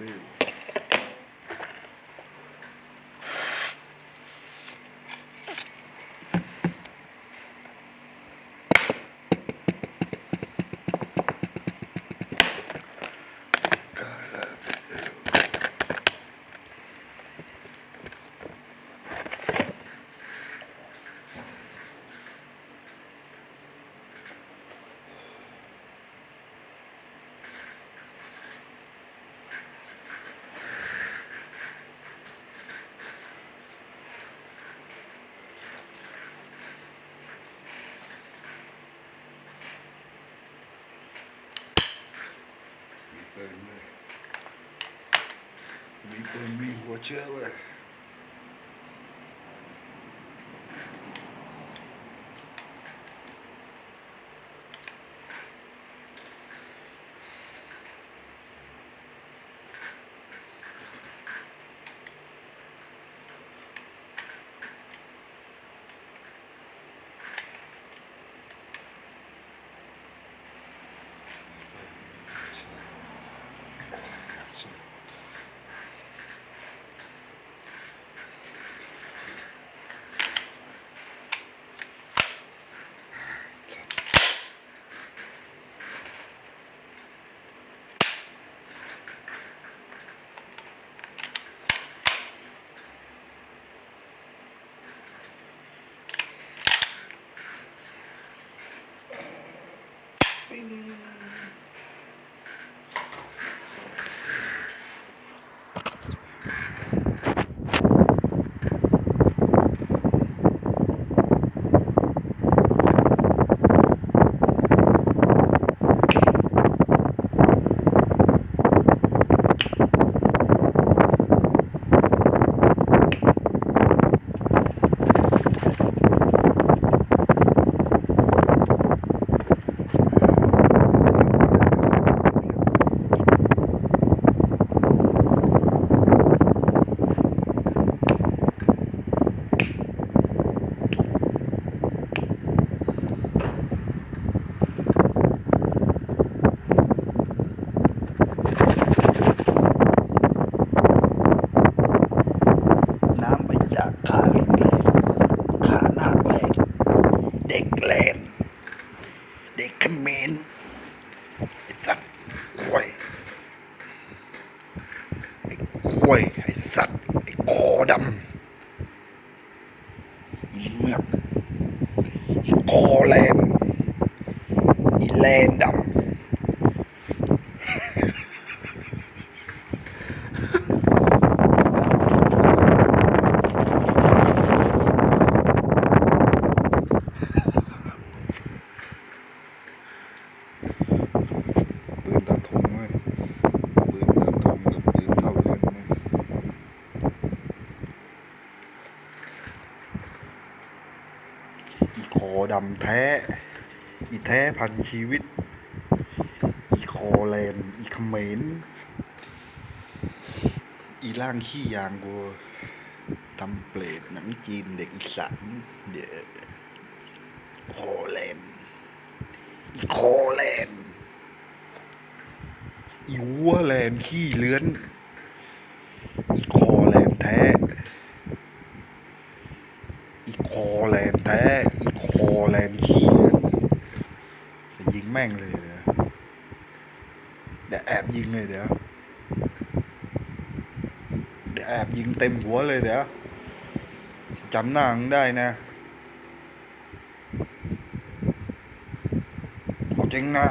บื้ มีปืนมีหั วเชื้อเว้ย น้ำไปจากขาลิงแลนขาหน้าแลนเด็กแลนเด็กเขมรไอ้สัตว์ควายไอ้ค วย ไอ้สัตว์ ไอ้คอดำอีเมือกอีคอแลนอีแลนดำ ปืนตาทงเว้ยปืนตาทงกับปืนเท่าเล่นเว้ยอีคอดำแท้ อีแท้พันชีวิต อีคอแลน อีเขมรอีร่างขี้ยางกูทำเปรตหนังจีนเด็กอีสานเดี๋ยวคอแลนอีคอแลนอีวัวแลนขี้เลื้อน อีคอแลนแท้ อีคอแล แลนขี้เลื้อนจะยิงแม่งเลยเดี๋ยวเดี๋ยวแอบยิงเลยเดี๋ยวเดี๋ยวแอบยิงเต็มหัวเลยเดี๋ยวจำหน้ามึงได้นะเอาจริงนะ